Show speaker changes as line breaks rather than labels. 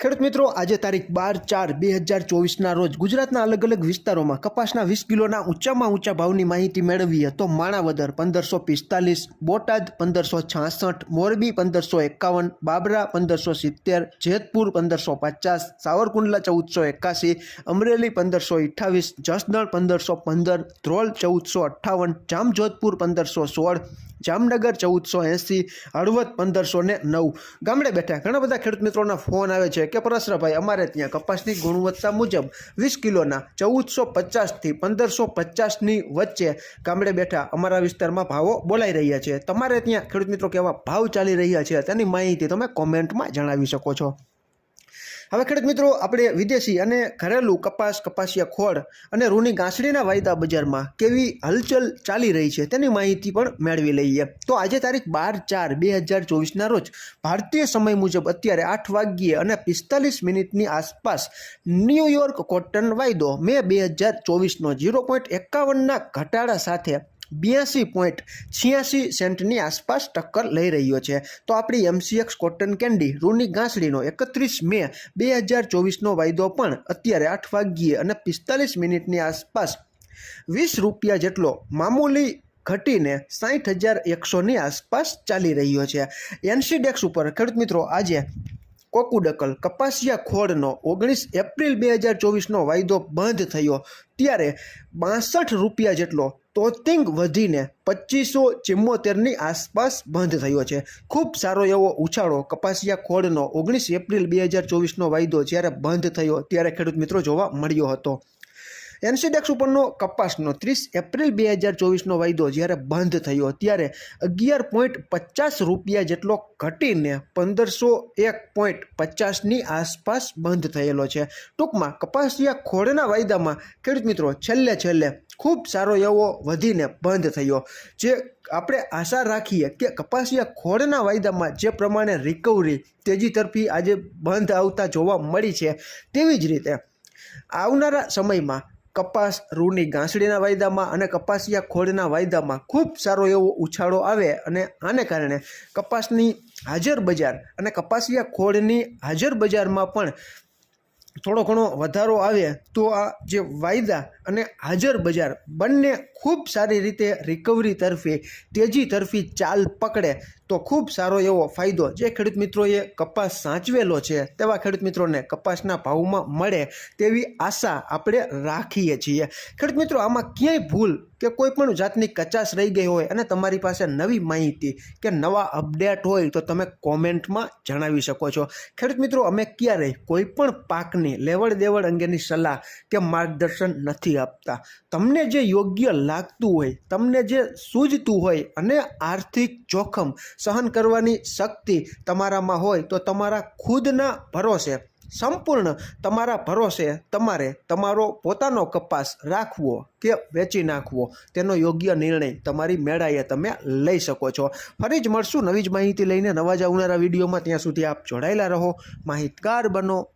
ખેડૂત મિત્રો, આજે તારીખ બાર ચાર બે હજાર ચોવીસના રોજ ગુજરાતના અલગ અલગ વિસ્તારોમાં કપાસના વીસ કિલોના ઊંચામાં ઊંચા ભાવની માહિતી મેળવીએ તો માણાવદર પંદરસો પિસ્તાલીસ, બોટાદ પંદરસો છાસઠ, મોરબી પંદરસો એકાવન, બાબરા પંદરસો સિત્તેર, જેતપુર પંદરસો પચાસ, સાવરકુંડલા ચૌદસો એકાસી અમરેલી પંદરસો અઠ્ઠાવીસ, જસદણ પંદરસો પંદર, ધ્રોલ ચૌદસો અઠ્ઠાવન, જામજોધપુર પંદરસો સોળ જામનગર ચૌદસો એંસી હળવદ પંદરસો ને નવ. ગામડે બેઠા ઘણા બધા ખેડૂત મિત્રોના ફોન આવે છે કે પરસરાભાઈ અમારે ત્યાં કપાસની ગુણવત્તા મુજબ વીસ કિલોના ચૌદસો પચાસથી પંદરસો પચાસની વચ્ચે ગામડે બેઠા અમારા વિસ્તારમાં ભાવો બોલાઈ રહ્યા છે. તમારે ત્યાં ખેડૂત મિત્રો કેવા ભાવ ચાલી રહ્યા છે તેની માહિતી તમે કોમેન્ટમાં જણાવી શકો છો. હવે ખેડૂત મિત્રો, આપણે વિદેશી અને ઘરેલું કપાસ, કપાસિયા ખોળ અને રૂની ગાંસડીના વાયદા બજારમાં કેવી હલચલ ચાલી રહી છે તેની માહિતી પણ મેળવી લઈએ. તો આજે તારીખ બાર ચાર બે હજાર ચોવીસના રોજ ભારતીય સમય મુજબ અત્યારે આઠ વાગ્યે અને પિસ્તાલીસ મિનિટની આસપાસ ન્યૂયોર્ક કોટન વાયદો મે બે હજાર ચોવીસનો ઝીરો પોઈન્ટ એકાવનના ઘટાડા સાથે બ્યાસી પોઈન્ટ છ્યાસી સેન્ટની આસપાસ ટક્કર લઈ રહ્યો છે. તો આપણી એમસીએક્સ કોટન કેન્ડી રૂની ગાંસડીનો એકત્રીસ મે બે હજાર ચોવીસનો વાયદો પણ અત્યારે આઠ વાગ્યે અને પિસ્તાલીસ મિનિટની આસપાસ વીસ રૂપિયા જેટલો મામૂલી ઘટીને સાઠ હજાર એકસોની આસપાસ ચાલી રહ્યો છે. એનસીડેક્સ ઉપર ખેડૂત મિત્રો, આજે કોકુડકલ કપાસિયા ખોળનો ઓગણીસ એપ્રિલ બે હજાર ચોવીસનો વાયદો બંધ થયો. ત્યારે બાસઠ રૂપિયા જેટલો તોતિંગ વધીને પચીસો ચિમ્મોતેરની આસપાસ બંધ થયો છે. ખૂબ સારો એવો ઉછાળો કપાસિયા ખોળનો ઓગણીસ એપ્રિલ બે હજાર ચોવીસનો વાયદો જ્યારે બંધ થયો ત્યારે ખેડૂત મિત્રો જોવા મળ્યો હતો. એનસીડેક્સ ઉપરનો કપાસનો ત્રીસ એપ્રિલ બે હજાર ચોવીસનો વાયદો જ્યારે બંધ થયો ત્યારે અગિયાર પોઈન્ટ પચાસ રૂપિયા જેટલો ઘટીને પંદરસો એક પોઈન્ટ પચાસની આસપાસ બંધ થયેલો છે. ટૂંકમાં કપાસિયા ખોળના વાયદામાં ખેડૂત મિત્રો છેલ્લે છેલ્લે ખૂબ સારો એવો વધીને બંધ થયો. જે આપણે આશા રાખીએ કે કપાસિયા ખોળના વાયદામાં જે પ્રમાણે રિકવરી તેજી તરફી આજે બંધ આવતા જોવા મળી છે તેવી જ રીતે આવનારા સમયમાં કપાસ રૂની ગાંસડીના વાયદામાં અને કપાસિયા ખોળના વાયદામાં ખૂબ સારો એવો ઉછાળો આવે અને આને કારણે કપાસની હાજર બજાર અને કપાસિયા ખોળની હાજર બજારમાં પણ થોડો ઘણો વધારો આવે તો આ જે વાયદા અને હાજર બજાર બંને ખૂબ સારી રીતે રિકવરી તરફે તેજી તરફી ચાલ પકડે તો ખૂબ સારો એવો ફાયદો જે ખેડૂત મિત્રોએ કપાસ સાચવેલો છે, તેવા ખેડૂત મિત્રોને કપાસના ભાવમાં મળે તેવી આશા આપણે રાખીએ છીએ. ખેડૂત મિત્રો, આમાં ક્યાંય ભૂલ કે કોઈ પણ જાતની કચાશ રહી ગઈ હોય અને તમારી પાસે નવી માહિતી કે નવા અપડેટ હોય તો તમે કોમેન્ટમાં જણાવી શકો છો. ખેડૂત મિત્રો, અમે ક્યારેય કોઈ પણ પાકની લેવડ દેવડ અંગેની સલાહ કે માર્ગદર્શન નથી આપતા. તમને જે યોગ્ય લાગતું હોય, તમને જે સૂઝતું હોય અને આર્થિક જોખમ સહન કરવાની શક્તિ તમારામાં હોય તો તમારા ખુદના ભરોસે, સંપૂર્ણ તમારા ભરોસે તમારે તમારો પોતાનો કપાસ રાખવો કે વેચી નાખવો, તેનો યોગ્ય નિર્ણય તમારી મેળાએ તમે લઈ શકો છો. ફરી જ મળશું નવી જ માહિતી લઈને નવા જ આવનારા વિડીયોમાં. ત્યાં સુધી આપ જોડાયેલા રહો. માહિતગાર બનો.